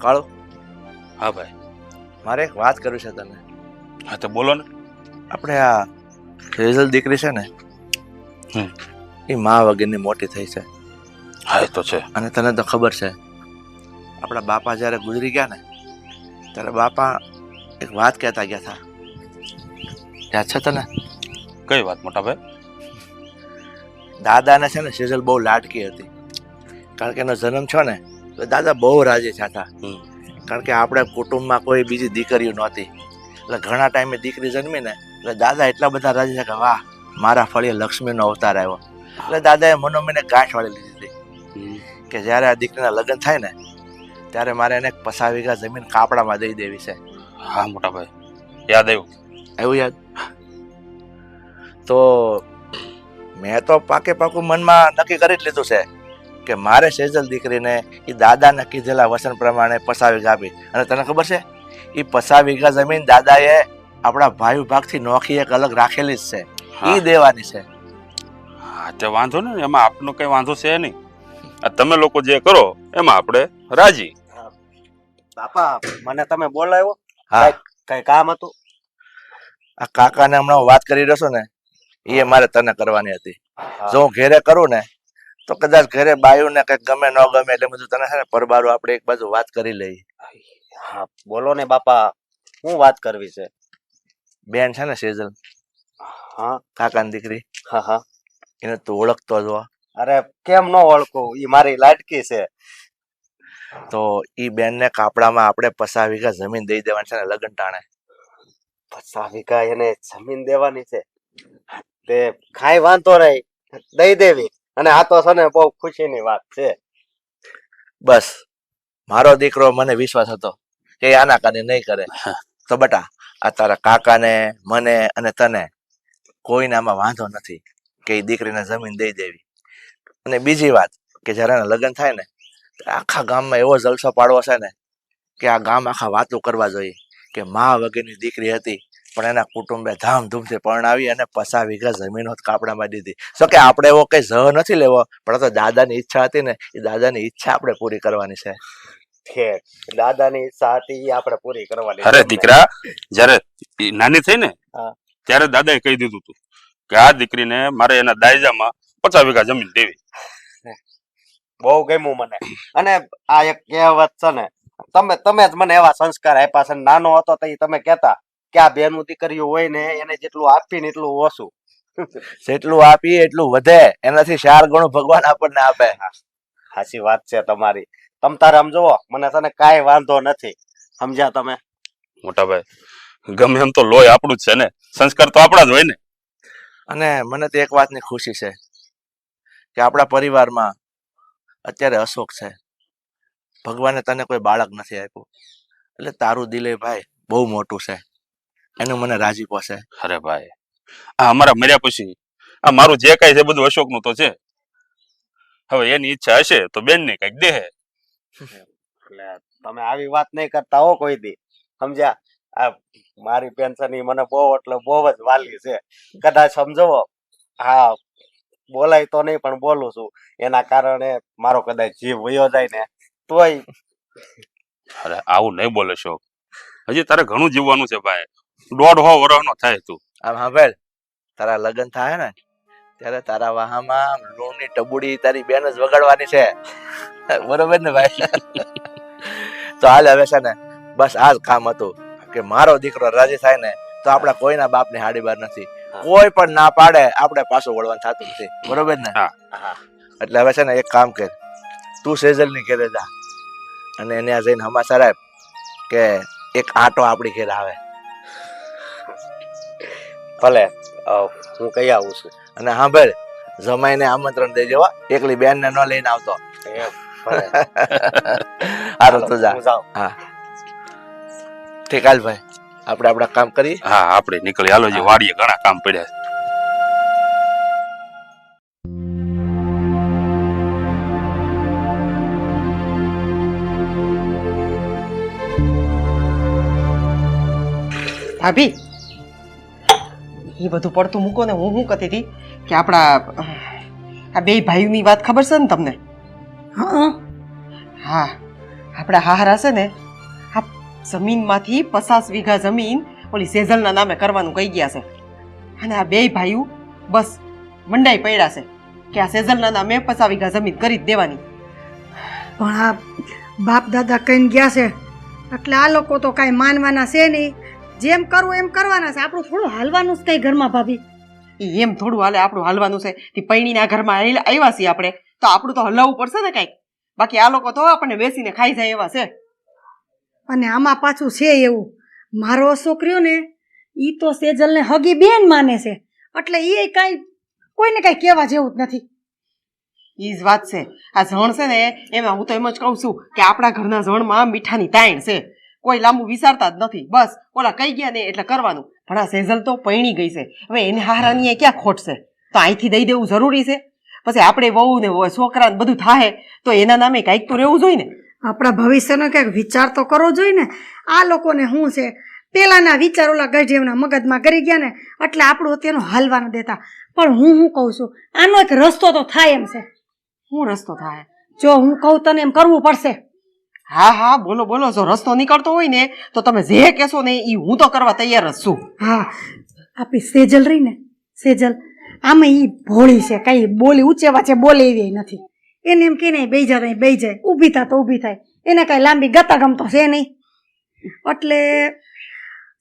કાળુ? હા ભાઈ. મારે એક વાત કરવી છે તને. હા તો બોલો ને. આપણે આ ફેઝલ દીકરી છે ને. એ મા વગરની મોટી થઈ છે. હા એ તો છે. અને તને તો ખબર છે આપણા બાપા જ્યારે ગુજરી ગયા ને ત્યારે બાપા એક વાત કહેતા ગયા હતા. યાદ છે તને? કઈ વાત મોટા ભાઈ? દાદાને છે ને સેજલ બહુ લાડકી હતી. કારણ કે એનો જન્મ છો ને દાદા બહુ રાજી થતા કારણ કે આપણે કુટુંબમાં કોઈ બીજી દીકરીઓ નહોતી. એટલે ઘણા ટાઈમે દીકરી જન્મી ને એટલે દાદા એટલા બધા રાજી થયા કે વાહ મારા ફળીએ લક્ષ્મીનો અવતાર આવ્યો. એટલે દાદાએ મનોમીને ગાંઠ વાળી લીધી હતી. કે જ્યારે આ દીકરીના લગ્ન થાય ને ત્યારે મારે એને પચાસ વીઘા જમીન કાપડામાં દઈ દેવી છે. હા મોટા ભાઈ યાદ આવ્યું? એવું યાદ? તો મેં તો પાકે પાકું મનમાં નક્કી કરી જ લીધું છે. કે મારે સેજલ દીકરીને એ દાદાને કીધેલા વચન પ્રમાણે પસાવી આપી અને તને ખબર છે? એ પસાવી વીઘા જમીન દાદાએ આપણા ભાઈ ભાગથી નોખી એક અલગ રાખેલી જ છે. એ દેવાની છે. હા તે વાંધો ને એમાં આપનો કઈ વાંધો છે નહીં. આ તમે લોકો જે કરો એમાં આપણે રાજી. બાપા મને તમે બોલાવ્યો? હા. કઈ કામ હતું? આ કાકાને હમણાં વાત કરી રહ્યો છું ને એ મારે તને કરવાની હતી. જો હું ઘેરે કરું ને તો કદાચ ઘરે બાયું ને કઈ ગમે ન ગમે એટલે બધું તને છે ને પરબારો આપણે એક બાજુ વાત કરી લઈએ. હા બોલો ને બાપા શું વાત કરવી છે? બેન છે ને સેજલ. હા. કાકાની દીકરી. હા હા. એને તું ઓળખતો જો અરે કેમ ન ઓળખું? ઈ મારી લાટકી છે. તો ઈ બેનને કાપડામાં આપણે પચાસ વીઘા જમીન દઈ દેવાની છે ને લગ્ન ટાણે. પચાસ વીઘા એને જમીન દેવાની છે. તે કાંઈ વાંધો નહીં. દઈ દેવી. અને આ તો છે ને બહુ ખુશીની વાત છે. બસ. મારો દીકરો મને વિશ્વાસ હતો કે આના કાને નહીં કરે. તો બટા, આ તારા કાકાને, મને અને તને કોઈને આમાં વાંધો નથી કે એ દીકરીને જમીન દઈ દેવી. અને બીજી વાત કે જ્યારે એના લગ્ન થાય ને આખા ગામમાં એવો જલસો પાડવો છે ને કે આ ગામ આખા વાતો કરવા જોઈએ કે મા વગેરેની દીકરી હતી પણ એના કુટુંબે ધામધૂમથી પરણાવી અને પચાસ વીઘા જમીન હોત કાપડામાં દીધી. તો કે આપણે એવો કઈ જહ નથી લેવો? પણ તો દાદાની ઈચ્છા હતી ને એ દાદાની ઈચ્છા આપણે પૂરી કરવાની છે. ઠેક દાદાની ઈચ્છા હતી એ આપણે પૂરી કરવાની અરે દીકરા જ્યારે નાની થઈ ને ત્યારે દાદાએ કહી દીધું હતું કે આ દીકરીને મારે એના દાયજામાં પચાસ વીઘા જમીન દેવી. બહુ ગમ્યું મને. અને આ એક કહેવત છે ને તમે તમે જ મને એવા સંસ્કાર આપ્યા છે નાનો હતો તો તમે કહેતા કે આ બેનું દીકરીઓ હોય ને એને જેટલું આપીને એટલું ઓછું. જેટલું આપીએ એટલું વધે. એનાથી ચાર ગણું ભગવાન આપણને આપે. સાચી વાત છે તમારી. તમ તારે આમ મને તને કાંઈ વાંધો નથી. સમજ્યા તમે? મોટા ભાઈ ગમે એમ તો લોહી આપણું જ છે ને. સંસ્કાર તો આપણા જ હોય ને. અને મને તો એક વાતની ખુશી છે કે આપણા પરિવારમાં અત્યારે અશોક છે. ભગવાને તને કોઈ બાળક નથી આપ્યું. એટલે તારું દિલે ભાઈ બહુ મોટું છે. એનું મને રાજીપો છે અરે ભાઈ. આ અમારા મર્યા પછી આ મારું જે કાંઈ છે બધું અશોકનું તો છે. હવે એની ઈચ્છા હશે તો બેન ને કંઈક દેહે એટલે તમે આવી વાત નહીં કરતા હો કોઈ દી. સમજ્યા? આ મારી પેન્શન ઈ મને બહુ એટલે બહુ જ વાલી છે. કદાચ સમજવો? હા બોલાય તો નહીં પણ બોલું છું. એના કારણે મારો કદાચ જીવ વયો જાય ને તોય. અરે આવું નહીં બોલે શોક હજી તારે ઘણું જીવવાનું છે ભાઈ. દોઢ હો વર્ષનો થાય તું. આમ સાંભળ તારા લગ્ન થાય ને ત્યારે તારા વાહામાં લૂણની ટબુડી તારી બેન જ વગાડવાની છે. બરોબર ને ભાઈ? તો હાલ હવે છે ને બસ આ જ કામ હતું કે મારો દીકરો રાજી થાય ને તો આપણા કોઈના બાપને હાડી બાર નથી. કોઈ પણ ના પાડે આપણે પાછું વળવાનું થતું નથી. બરોબર ને. એટલે હવે છે ને એક કામ કર તું સેજલની ઘેરે જા. અને એને આ જઈને હમા સાહેબ કે એક આટો આપણી ઘેર આવે. ભલે હું કહી આવું છું. અને સાંભળ જમાઈને આમંત્રણ દેજો હો. એકલી બેન ને ન લઈને આવતો. એ તો જા. હા ઠીક હાલ ભાઈ. આપણે આપણા કામ કરી હા આપણે નીકળી હાલો જે વાડીએ ઘણા કામ પડ્યા છે. ભાભી એ બધું પડતું મૂકો ને હું શું કહેતી હતી? કે આપણા આ બે ભાઈઓની વાત ખબર છે ને તમને? હા. હા. આપણા હારા છે ને આ જમીનમાંથી પચાસ વીઘા જમીન ઓલી સેઝલના નામે કરવાનું કહી ગયા છે. અને આ બેય ભાઈઓ બસ મંડાઈ પડ્યા છે કે આ સેઝલના નામે પચાસ વીઘા જમીન કરી જ દેવાની. પણ આ બાપ દાદા કહીને ગયા છે એટલે આ લોકો તો કાંઈ માનવાના છે નહીં. જેમ કરવું એમ કરવાના છે. આપણું થોડું હાલવાનું જ કઈ ઘરમાં ભાભી. એમ થોડું હાલે આપણું હાલવાનું છે. તે પૈણીના ઘરમાં આવ્યા છીએ આપણે. તો આપણું તો હલાવવું પડશે ને કાંઈક. બાકી આ લોકો તો આપણને બેસીને ખાઈ જાય એવા છે. અને આમાં પાછું છે એવું. મારો છોકરીઓ ને એ તો સેજલને હગી બેન માને છે. એટલે એ કાંઈ કોઈને કાંઈ કહેવા જેવું જ નથી. એ જ વાત છે. આ જણ છે ને એમાં હું તો એમ જ કહું છું કે આપણા ઘરના જણમાં મીઠાની તાણ છે. કોઈ લાંબુ વિચારતા જ નથી. બસ ઓલા કઈ ગયા ને એટલે કરવાનું. પણ આ સેઝલ તો પૈણી ગઈ છે. હવે એને હારાની ક્યાં ખોટશે તો અહીંથી દઈ દેવું જરૂરી છે? પછી આપણે વહુ ને છોકરા બધું થાય તો એના નામે કાંઈક તો રહેવું જોઈએ ને? આપણા ભવિષ્યનો ક્યાંક વિચાર તો કરવો જોઈએ ને? આ લોકોને શું છે? પેલાના વિચાર ઓલા ગઢેવના મગજમાં કરી ગયા ને એટલે આપણું અત્યારનું હાલવા ન દેતા. પણ હું શું કહું છું? આનો એક રસ્તો તો થાય એમ છે. શું રસ્તો થાય? જો હું કહું તને એમ કરવું પડશે. હા હા બોલો બોલો જો રસ્તો નીકળતો હોય ને તો તમે જે કહેશો ને એ હું તો કરવા તૈયાર જ છું. હા આપણી સેજલ રહી ને સેજલ આમાં એ ભોળી છે કઈ બોલી ઊંચે વાંચે બોલે એવી નથી. એને એમ કે નહીં બેઈ જાય બેઈ જાય ઊભી થાય તો ઊભી થાય. એને કઈ લાંબી ગતા ગમતો છે નહીં. એટલે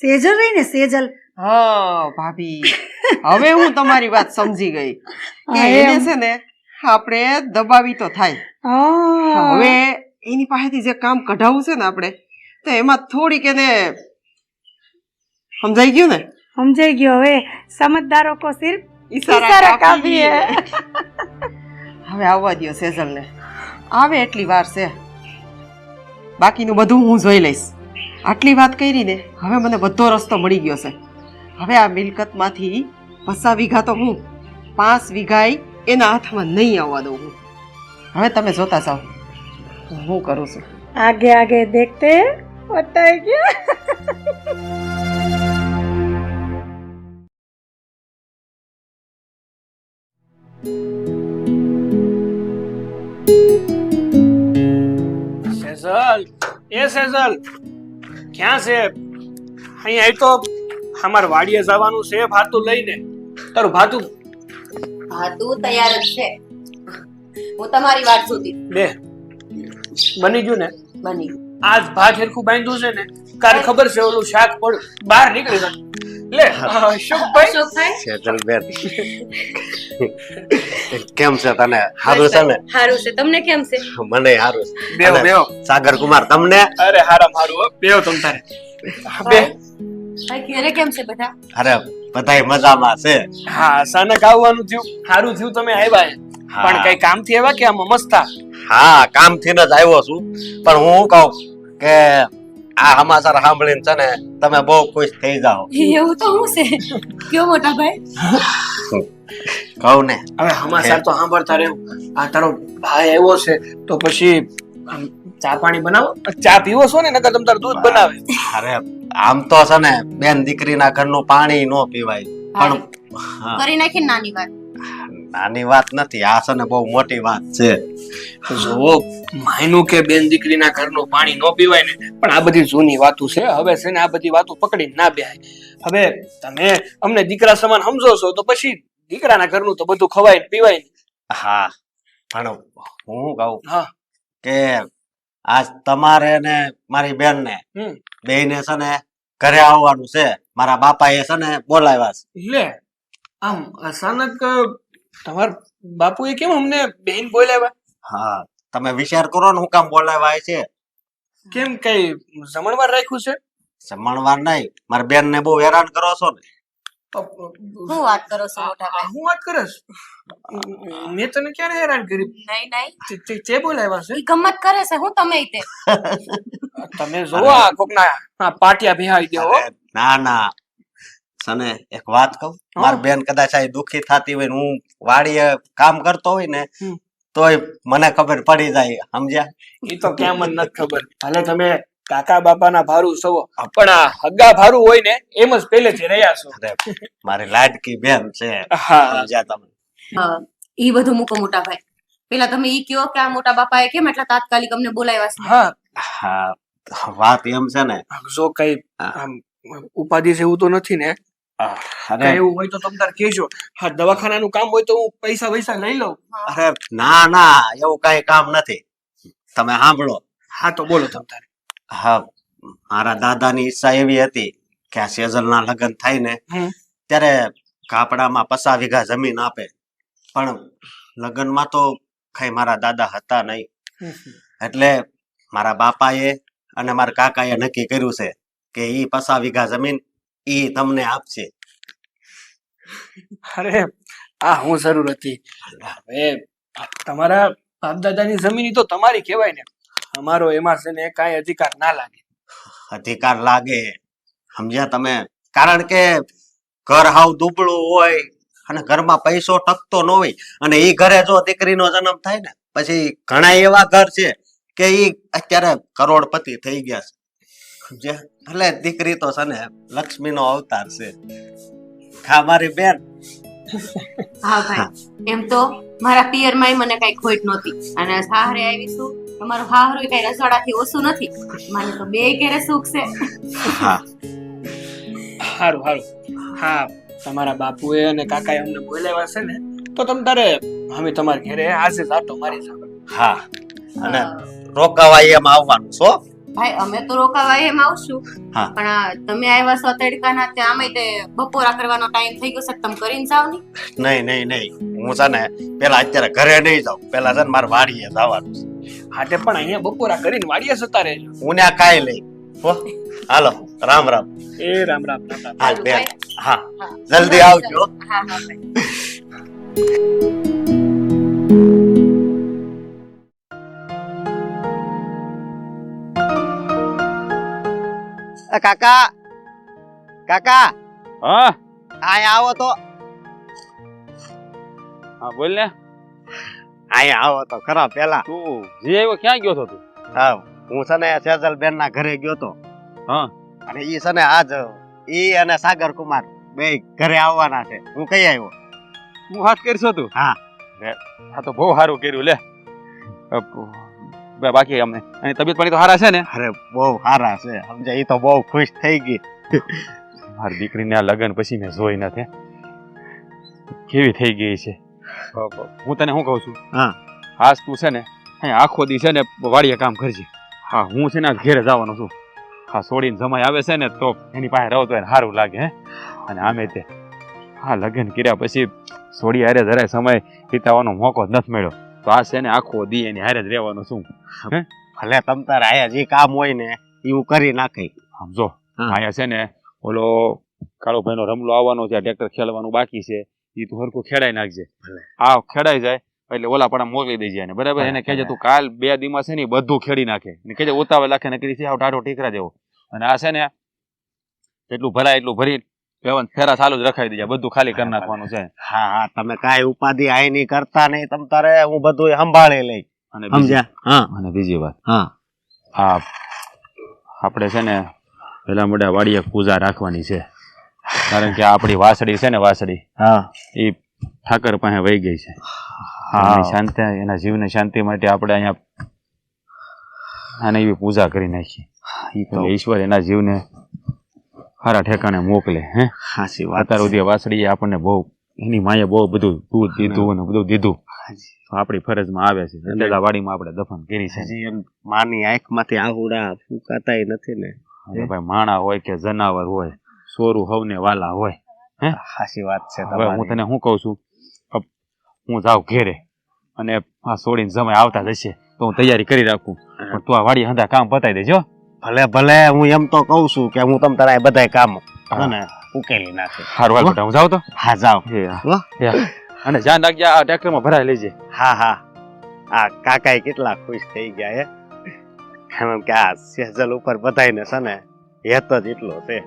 સેજલ રહી ને સેજલ. હા ભાભી હવે હું તમારી વાત સમજી ગઈ. કે એને છે ને આપણે દબાવી તો થાય. હવે એની પાસેથી જે કામ કઢાવવું છે ને આપણે તો એમાં થોડીક એને સમજાઈ ગયું ને? સમજાઈ ગયો. હવે સમજદારો કો સિર્ફ ઈશારા. કાપીએ. હવે આવવા દ્યો સેઝલને આવે એટલી વાર છે. બાકીનું બધું હું જોઈ લઈશ. આટલી વાત કરી ને હવે મને બધો રસ્તો મળી ગયો છે. હવે આ મિલકતમાંથી પસા વીઘા તો હું પાંચ વીઘાય એના હાથમાં નહીં આવવા દઉં હું. હવે તમે જોતા જાઓ. હું કરું છું આગે આગે દેખતે બતાઈ ગયા સેઝલ એ સેઝલ ક્યાં છે અહીંયા આવી તો અમાર વાડીએ જવાનું છે ભાતું લઈને તારું ભાતું ભાતું તૈયાર જ છે. હું તમારી વાત સુધી બે। બની ગયું ને? બની આજ ભાત હેરખું બાંધ્યું છે ને તારે ખબર છે ઓલું શાક પડ બહાર નીકળી ગયું લે અશોકભાઈ. સેજલબેન કેમ છે તને? હારું છે ને? હારું છે. તમને કેમ છે? મને હારું છે. બેહો અને સાગર કુમાર તમને? અરે હારા મારું હો. તમ તારે. બે. ભાઈ ઘરે કેમ છે બધા? અરે બધાય મજામાં છે. હા અચાનક આવવાનું થયું. સારું થયું તમે આવ્યા પણ કઈ કામથી આવ્યા કે આમ મસ્તા હા કામથી જ આવ્યો છું. પણ હું કહું કે આ સમાચાર સાંભળીને છે ને તમે બહુ ખુશ થઈ જાઓ. એવું તો હું છે? કયો મોટા ભાઈ? કહું ને. હવે સમાચાર તો સાંભળતા રહ્યો. આ તારો ભાઈ આવ્યો છે તો પછી ચા પાણી બનાવો? ચા પીવો છો ને નકર તમ તાર દૂધ બનાવે. અરે આમ તો છે ને બેન દીકરીના ઘરનું પાણી નો પીવાય. પણ કરી નાખી નાની વાત. નાની વાત નથી આ છે ને બહુ મોટી વાત છે. જો માયનું કે બેન દીકરીના ઘરનું પાણી ન પીવાય ને પણ આ બધી જૂની વાતો છે હવે છે ને આ બધી વાતો પકડી ના બેહાય. હવે તમે અમને દીકરા સમાન સમજો છો તો પછી દીકરાના ઘરનું તો બધું ખવાય પીવાય ને. હા પણ હું કહું હા. કે આજ તમારે ને મારી બેન ને હમ. ને છે ને ઘરે આવવાનું છે. મારા બાપા એ છે ને બોલાવ્યા છે. લે આમ અચાનક તમાર એ કેમ અમને બેન બોલાવ્યા? હા તમે વિચાર કરો ને હું કામ બોલાવ્યા છે. કેમ કઈ જમણવાર રાખ્યું છે? જમણવાર નહીં મારા બેન ને બહુ હેરાન કરો છો ને. હું વાત કરો છો મોટા ભાઈ? હું વાત કરસ? મેં તને ક્યારે હેરાન કરી? નહીં નહીં. તે- બોલાવ્યા છે? ગમત કરે છે હું તમે તે. તમે જોવો આ કોકના પાટિયા ભેહાઈ દેવો ના ના. સને એક વાત કહું? મારી બેન કદાચ આ દુખી થતી હોય હું વાડીએ કામ કરતો હોય ને તોય મને ખબર પડી જાય સમજ્યા? એ તો કેમ જ નથી ખબર. ભલે તમે કાકા બાપાના ભારું સવો પણ આ હગા ભારું હોય ને એમ જ પહેલેથી રહ્યા છો. મારી લાડકી બેન છે. હા. સમજ્યા તમે? ઈ બધું મૂકો મોટા ભાઈ. પેલા તમે ઈ કયો કે આ મોટા બાપાએ કેમ એટલા તાત્કાલિક અમને બોલાવ્યા છે? હા. હા વાત એમ છે ને. જો કઈ આમ ઉપાધિ છે એવું તો નથી ને અરે એવું હોય તો તમ તાર કેજો હા દવાખાનાનું કામ હોય તો હું પૈસા પૈસા લઈ લઉં. અરે ના ના એવું કઈ કામ નથી. તમે સાંભળો. હા તો બોલો તમ તારે. હા મારા દાદાની ઈચ્છા એવી હતી કે આ સેજલના લગ્ન થાય ને ત્યારે કાપડામાં પસા વીઘા જમીન આપે. પણ લગ્નમાં તો કઈ મારા દાદા હતા નહીં. એટલે મારા બાપાએ અને મારા કાકાએ નક્કી કર્યું છે કે ઈ પસા વીઘા જમીન ઈ તમને આપશે. અરે આ હું જરૂર હતી. હવે તમારા બાપ દાદાની જમીન તો તમારી કહેવાય ને. અમારો એમાં છે ને કાંઈ અધિકાર ના લાગે. અધિકાર લાગે. સમજ્યા તમે? કારણ કે ઘર હાવ દુબળું હોય અને ઘરમાં પૈસો ટકતો ન હોય અને એ ઘરે જો દીકરીનો જન્મ થાય ને પછી ઘણા એવા ઘર છે કે એ અત્યારે કરોડપતિ થઈ ગયા છે. સમજ્યા એટલે દીકરી તો છે ને લક્ષ્મીનો અવતાર છે. ખા મારી બેન. હા ભાઈ. એમ તો મારા પિયર પિયરમાં મને કઈ ખોટ નહોતી. અને સાહરે આવી છું તમારું હાહરો કઈ રસોડાથી ઓછું નથી. મને તો બે ઘેરે સુખ છે. હા. સારું સારું હા તમારા બાપુએ અને કાકાએ અમને બોલાવ્યા છે ને તો તમ તારે અમે તમારા ઘરે આજે જાતો મારી સાથે હા. અને રોકાવાય એમ આવવાનું છો? ભાઈ અમે તો રોકાવા એમ આવશું. હા. પણ આ તમે આવ્યા છો તડકાના ત્યાં તે બપોરા કરવાનો ટાઈમ થઈ ગયો છે. તમે કરીને જાવ ને. નહીં નહીં નહીં. હું છે ને પેલા અત્યારે ઘરે નહીં જાઉં. પેલા છે ને મારે વાડીએ જવાનું છે. હાટે પણ અહીંયા બપોરા કરીને વાડીએ જતા રહેજો. હું ને કાંઈ લઈ હો. હાલો રામ રામ. એ રામ રામ રામ રામ. હાલ બેન. હા. હા. જલ્દી આવજો. હા હા ભાઈ. અ કાકા. કાકા. હા? અહીંયા આવો તો. હા બોલ ને. અહીંયા આવો તો ખરા પેલા. તું જે આવ્યો ક્યાં ગયો હતો તું? હા હું છે ને સેજલ બેન ના ઘરે ગયો તો. હા. અને ઈ છે ને આજ ઈ અને સાગર કુમાર બે ઘરે આવવાના છે. હું કઈ આવ્યો? હું હાથ કરશો તું? હા. આ તો બહુ સારું કર્યું લે. અ, બે- બાકી અમને. અને તબિયત પાણી તો સારા છે ને? અરે બહુ સારા છે. સમજે એ તો બહુ ખુશ થઈ ગઈ. મારી દીકરીને આ લગ્ન પછી મેં જોઈ નથી. કેવી થઈ ગઈ છે? હું તને શું કહું છું? હા. આજ તું છે ને આખો દી છે ને વાડીએ કામ કરજે. હા હું છે ને ઘેરે જવાનો છું. હા છોડીને જમાઈ આવે છે ને તો એની પાસે રહો તો એને સારું લાગે હે? અને આમે તે હા લગ્ન કર્યા પછી છોડી હારે જરાય સમય વિતાવવાનો મોકો જ નથી મળ્યો. તો આ છે ને આખો દી એની હારે જ રહેવાનું શું ભલે તમ તારે આયા જે કામ હોય ને એવું હું કરી નાખી. સમજો આયા છે ને ઓલો કાળો ભાઈનો રમલો આવવાનો છે ટ્રેક્ટર ખેલવાનું બાકી છે એ તું હરખું ખેડાઈ નાખજે. આ ખેડાઈ જાય એટલે ઓલા પણ મોકલી દેજે એને બરાબર? એને કહેજે તું કાલ બે દીમાં છે ને બધું ખેડી નાખે. એને કહેજે ઉતાવળ નાખે ને કરી આવ ટાઢો ટીકરા જેવો અને આ છે ને એટલું ભરાય એટલું ભરી વ્યવન ફેરા ચાલુ જ રખાઈ દીધા બધું ખાલી કરી નાખવાનું છે. હા હા તમે કાંઈ ઉપાધિ આઈ નહીં કરતા નહીં તમ તારે હું બધું સંભાળી લઈ. અને સમજ્યા? હા. અને બીજી વાત. હા. આ આપણે છે ને પેલા મોટા વાડીએ પૂજા રાખવાની છે. કારણ કે આપણી વાસડી છે ને વાસડી હા. એ ઠાકર પાસે વહી ગઈ છે. હા. શાંતિ એના જીવને શાંતિ માટે આપણે અહીંયા આને એવી પૂજા કરી નાખી. ઈ તો ઈશ્વર એના જીવને સારા ઠેકાણે મોકલે હે? હાસી વાત અત્યાર સુધી વાસળીએ આપણને બહુ એની માએ બહુ બધું દૂધ દીધું અને બધું દીધું. આપણી ફરજમાં આવે છે. એટલે વાડીમાં આપણે દફન કરી છે. માની આંખમાંથી આહુડા ફૂકાતાય નથી ને. ભાઈ માણા હોય કે જનાવર હોય સોરું હવને વાલા હોય હે? હાસી વાત છે હવે હું તને શું કહું છું? હું જાઉં ઘેરે અને આ છોડીને સમય આવતા જશે તો હું તૈયારી કરી રાખું. પણ તું આ વાડી હંધા કામ પતાવી દેજો ભલે ભલે હું એમ તો કહું છું કે હું તમ તારા બધા બધાય કામ. ને ઉકેલી નાખે. સારું હાલ બેટા હું જાઉં તો? હા હા. અને જાન લાગ્યા આ ટ્રેક્ટરમાં ભરાઈ લેજે. હા હા. આ કાકા કેટલા ખુશ થઈ ગયા હે. કારણ કે આ સેજલ ઉપર બધાયને છે ને હેત જ એટલો છે.